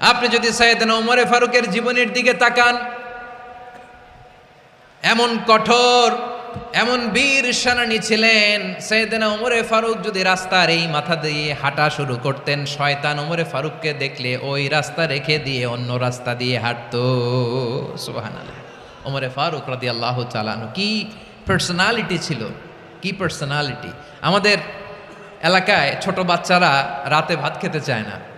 আপনি যদি সৈয়দনা উমরে ফারুকের জীবনের দিকে তাকান, এমন কঠোর, এমন বীর সেনানী ছিলেন সৈয়দনা উমরে ফারুক যদি রাস্তার এই মাথা দিয়ে হাঁটা শুরু করতেন, শয়তান উমরে ফারুককে দেখলে ওই রাস্তা রেখে দিয়ে অন্য রাস্তা দিয়ে হাঁটতো। সুবহানাল্লাহ। ওমরে ফারুক রাদি আল্লাহ চালানো কি পার্সোনালিটি ছিল? কি পার্সোনালিটি আমাদের এলাকায় ছোট বাচ্চারা রাতে ভাত খেতে চায় না।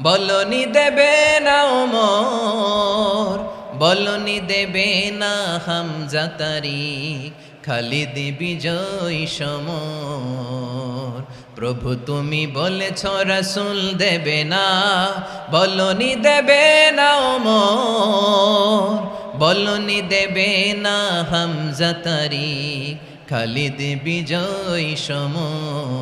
বলনি দেবে না ওমর, বলনি দেবে না হামজা তারিখ খালিদ বিজয় সমর। প্রভু তুমি বলেছ, রসুল দেবে না, বলনি দেবে না ওমর, বলনি দেবে না হামজা তারিখ খালিদ বিজয় সমর।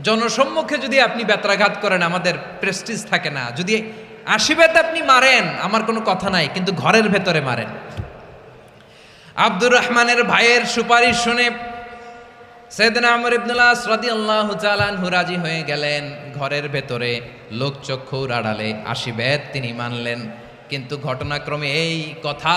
জনসম্মুখে যদি আপনি বেত্রাঘাত করেন, আমাদের প্রেস্টিজ থাকে না। যদি আশীর্বাদ আপনি মারেন, আমার কোনো কথা নাই, কিন্তু ঘরের ভেতরে মারেন। আব্দুর রহমানের ভাইয়ের সুপারিশ শুনে সেদিন আমর ইবনুল্লাহ আল্লাহ চালানহু রাজি হয়ে গেলেন। ঘরের ভেতরে লোকচক্ষুর আড়ালে আশীবেদ তিনি মানলেন। কিন্তু ঘটনাক্রমে এই কথা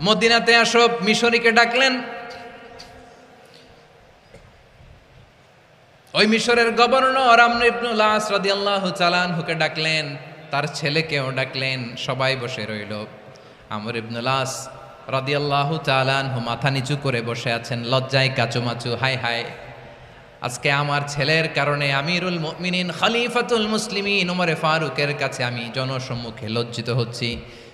মদিনাতে আসব মিশরীকে ডাকলেন। ওই মিশরের গভর্নর আস চালানহুকে ডাকলেন, তার ছেলেকেও ডাকলেন, সবাই বসে রইল। আমর ইবনুল আস রাদিয়াল্লাহু চালানহু মাথা নিচু করে বসে আছেন, লজ্জায় কাচুমাচু হাই হাই আজকে আমার ছেলের কারণে আমিরুল মুমিনিন, খলিফাতুল মুসলিমিন ওমরে ফারুকের কাছে আমি জনসম্মুখে লজ্জিত হচ্ছি।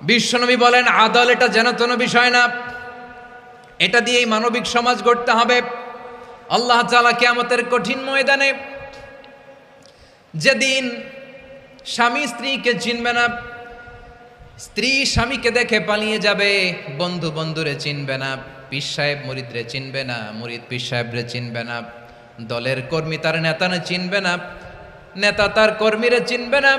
বিশ্বনবী বলেন, আদল এটা যেন তেন বিষয় না। এটা দিয়েই মানবিক সমাজ গড়তে হবে। আল্লাহ তাআলা কিয়ামতের কঠিন ময়দানে যেদিন স্বামী স্ত্রীকে চিনবে না, স্ত্রী স্বামীকে দেখে পালিয়ে যাবে, বন্ধু বন্ধুরে চিনবে না, পীর সাহেব মরিদরে চিনবে না, মরিদ পীর সাহেবরে চিনবে না, দলের কর্মী তার নেতানে চিনবে না, নেতা তার কর্মীরে চিনবে না।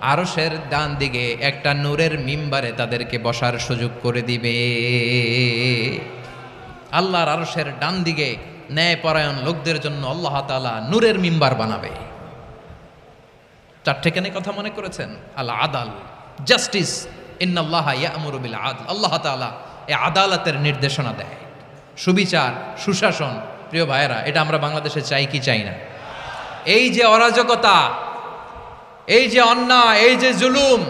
আরশের ডান দিকে একটা নূরের মিম্বারে তাদেরকে বসার সুযোগ করে দিবে। আল্লাহর আরশের ডান দিকে ন্যায় পরায়ণ লোকদের জন্য আল্লাহ তাআলা নূরের মিম্বার বানাবে। চারটেখানে কথা মনে করেছেন? আল্লাহ আদাল জাস্টিস, ইন্নাল্লাহ ইয়ামুরু বিল আদল আল্লাহ তাআলা এ আদালতের নির্দেশনা দেয়। সুবিচার, সুশাসন, প্রিয় ভাইয়েরা, এটা আমরা বাংলাদেশে চাই কি চাই না? এই যে অরাজকতা এই যে অন্যায়, এই যে জুলুম,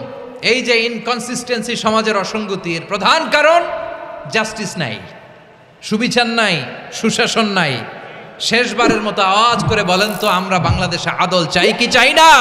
এই যে ইনকনসিস্টেন্সি সমাজের অসঙ্গতির প্রধান কারণ জাস্টিস নাই, সুবিচার নাই, সুশাসন নাই। শেষবারের মতো আওয়াজ করে বলেন তো, আমরা বাংলাদেশে আদল চাই কি চাই না?